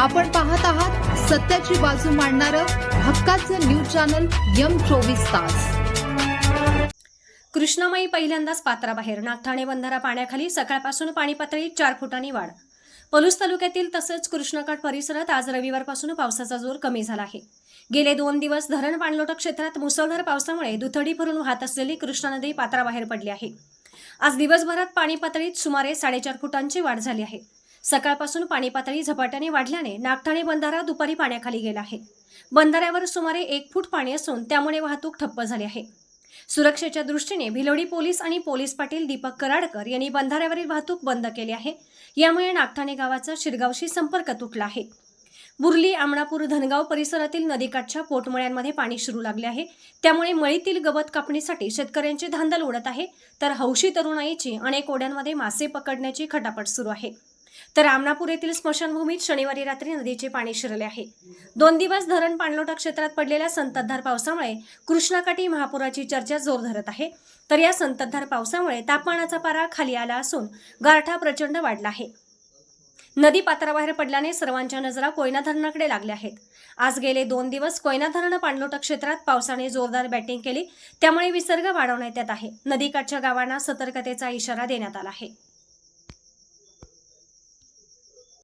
आपण पाहत आहात सत्याची बाजू मांडणारं हक्काचं न्यूज चॅनल यम चोवीस तास. कृष्णामाई पहिल्यांदाच पात्राबाहेर नागठाणे बंधारा पाण्याखाली सकाळपासून पाणी पातळीत चार फुटांनी वाढ. पलूस तालुक्यातील तसंच कृष्णकाठ परिसरात आज रविवारपासून पावसाचा जोर कमी झाला आहे. गेले दोन दिवस धरण पाणलोट क्षेत्रात मुसळधार पावसामुळे दुथडी भरून वाहत असलेली कृष्णा नदी पात्राबाहेर पडली आहे. आज दिवसभरात पाणी पातळीत सुमारे साडेचार फुटांची वाढ झाली आहे. सकाळपासून पाणी पातळी झपाट्याने वाढल्याने नागठाणे बंधारा दुपारी पाण्याखाली गेला आहे. बंधाऱ्यावर सुमारे एक फूट पाणी असून त्यामुळे वाहतूक ठप्प झाली आहे. सुरक्षेच्या दृष्टीने भिलोडी पोलीस आणि पोलीस पाटील दीपक कराडकर यांनी बंधाऱ्यावरील वाहतूक बंद केली आहे. यामुळे नागठाणे गावाचा शिरगावशी संपर्क तुटला आहे. बुर्ली आमणापूर धनगाव परिसरातील नदीकाठच्या पोटमळ्यांमध्ये पाणी शिरू लागले आहे. त्यामुळे मळीतील गवत कापणीसाठी शेतकऱ्यांची धांदल उडत आहे. तर हौशी तरुणाईची अनेक ओढ्यांमध्ये मासे पकडण्याची खटापट सुरू आहे. तर रामनापूर येथील स्मशानभूमीत शनिवारी रात्री नदीचे पाणी शिरले आहे. दोन दिवस धरण पाणलोटा क्षेत्रात पडलेल्या संततधार पावसामुळे कृष्णाकाठी महापुराची चर्चा जोर धरत आहे. तर या संततधार पावसामुळे तापमानाचा पारा खाली आला असून गारठा प्रचंड वाढला आहे. नदी पात्राबाहेर पडल्याने सर्वांच्या नजरा कोयना धरणाकडे लागल्या आहेत. आज गेले दोन दिवस कोयना धरण पाणलोटा क्षेत्रात पावसाने जोरदार बॅटिंग केली. त्यामुळे विसर्ग वाढवण्यात येत आहे. नदीकाठच्या गावांना सतर्कतेचा इशारा देण्यात आला आहे.